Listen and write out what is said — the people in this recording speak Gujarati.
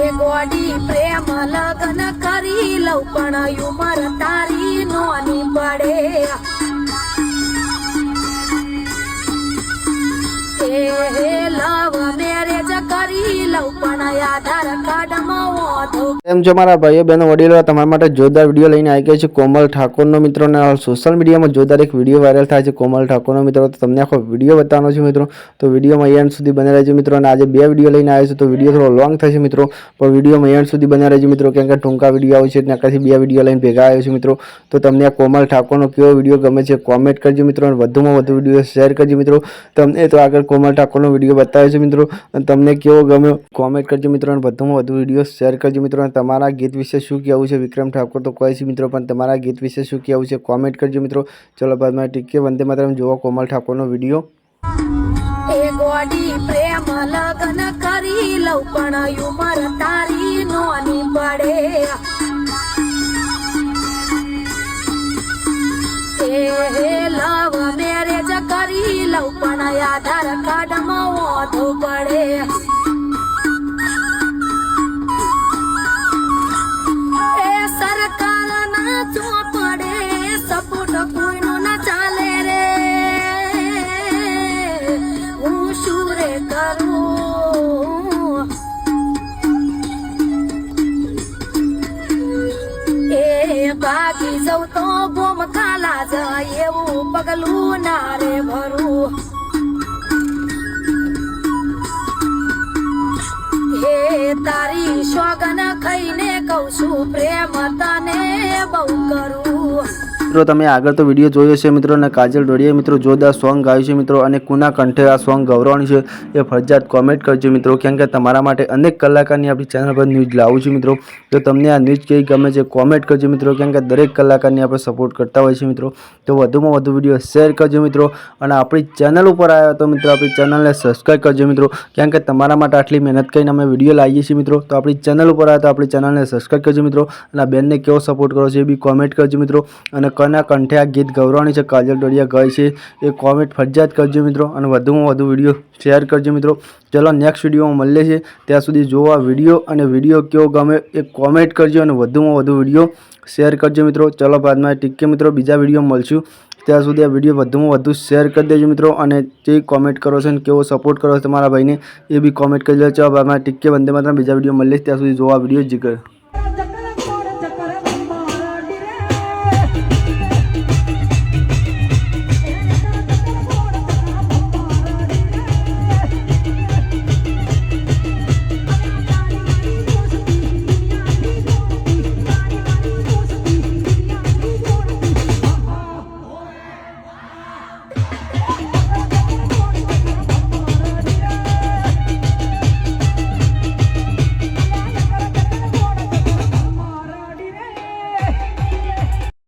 એ ગોડી પ્રેમ લગ્ન કરી લઉં, પણ ઉમર તારી નોની પડે. લવ મેરેજ કરી લઉં, પણ આધાર કાર્ડમાં વાંધો એમ જો મારા ભાઈઓ, બહેનો, વડીલો, તમારા માટે જોરદાર વીડિયો લઈને આવી ગયા છે કોમલ ઠાકોરનો મિત્રોને સોશિયલ મીડિયામાં જોરદાર એક વીડિયો વાયરલ થાય છે કોમલ ઠાકોરનો મિત્રો. તો તમને આખો વીડિયો બતાવવાનો છે મિત્રો. તો વિડીયોમાં એન્ડ સુધી બને રહેજો મિત્રો. અને આજે બે વીડિયો લઈને આવ્યો છું, તો વીડિયો થોડો લોંગ થશે મિત્રો. પણ વિડીયોમાં એન્ડ સુધી બને રહેજો મિત્રો. કેમ કે ટૂંકા વીડિયો આવે છે એટલે આખી બે વીડિયો લઈને ભેગા આવ્યો છે મિત્રો. તો તમને આ કોમલ ઠાકોરનો કેવો વીડિયો ગમે છે કોમેન્ટ કરજો મિત્રો. અને વધુમાં વધુ વીડિયો શેર કરજો મિત્રો. તમને તો આગળ કોમલ ઠાકોરનો વીડિયો બતાવ્યો છે મિત્રો. તમને કેવો ગમ્યો કોમેન્ટ કરજો મિત્રો. અને વધુમાં વધુ વીડિયો શેર કરજો મિત્રો. અને તમારા ગીત વિશે શું કહેવું છે? વિક્રમ ઠાકોર તો કહે છે મિત્રો, પણ તમારા ગીત વિશે શું કહેવું છે? કોમેન્ટ કરજો મિત્રો. ચલો બાદમાં ટીકે વંદે માતરમ. જોવા કોમલ ઠાકોરનો વીડિયો. પ્રેમ લગન કરી લઉં, પણ ઉમર તારી નોની પડે. લવ મેરેજ કરી લઉં, પણ આધાર કાર્ડમાં વાંધો પડે. ભાગી જવ તો બોમ ખાલા જાય એવું પગલું ના રે ભરું. હે તારી સોગન ખાઈને કઉ છું, પ્રેમ તને બહુ કરું. મિત્રો, તમે આગળ તો વીડિયો જોયો છે મિત્રો, અને કાજલ ડોડિયા મિત્રો જોરદાર સોંગ ગાયું છે મિત્રો, અને કુના કંઠે આ સોંગ ગૌરવણી છે, એ ફરજિયાત કોમેન્ટ કરજો મિત્રો, કેમ કે તમારા માટે અનેક કલાકારની આપણી ચેનલ પર ન્યૂઝ લાવું છું મિત્રો. તો તમને આ ન્યૂઝ કેવી ગમે છે કોમેન્ટ કરજો મિત્રો, કેમ કે દરેક કલાકારની આપણે સપોર્ટ કરતા હોય છે મિત્રો. તો વધુમાં વધુ વીડિયો શેર કરજો મિત્રો, અને આપણી ચેનલ ઉપર આવ્યા તો મિત્રો, આપણી ચેનલને સબસ્ક્રાઈબ કરજો મિત્રો. કેમ કે તમારા માટે આટલી મહેનત કરીને અમે વીડિયો લાવીએ છીએ મિત્રો, તો આપણી ચેનલ ઉપર આવ્યા તો આપણી ચેનલને સબસ્ક્રાઈબ કરજો મિત્રો, અને બેનને કેવો સપોર્ટ કરો છો એ બી કોમેન્ટ કરજો મિત્રો, અને કના કંઠે આ ગીત ગૌરવણી છે, કાજલ ડોડિયા ગાય છે. એ કોમેન્ટ ફરજિયાત કરજો મિત્રો અને વધુમાં વધુ વીડિયો શેર કરજો મિત્રો. ચલો નેક્સ્ટ વિડીયોમાં મળીએ છીએ. ત્યાં સુધી જોવા વીડિયો અને વીડિયો કેવો ગમે એ કોમેન્ટ કરજો અને વધુમાં વધુ વીડિયો શેર કરજો મિત્રો. ચલો બાદમાં ટીકે મિત્રો બીજા વીડિયો મળશું. ત્યાં સુધી આ વીડિયો વધુમાં વધુ શેર કરી દેજો મિત્રો અને જે કોમેન્ટ કરો છો અને કેવો સપોર્ટ કરો છો તમારા ભાઈને એ બી કોમેન્ટ કરી દેજો ચલો બાદમાં ટીકે વંદે માત્ર બીજા વીડિયો મળીએ. ત્યાં સુધી જોવા વીડિયો જીગર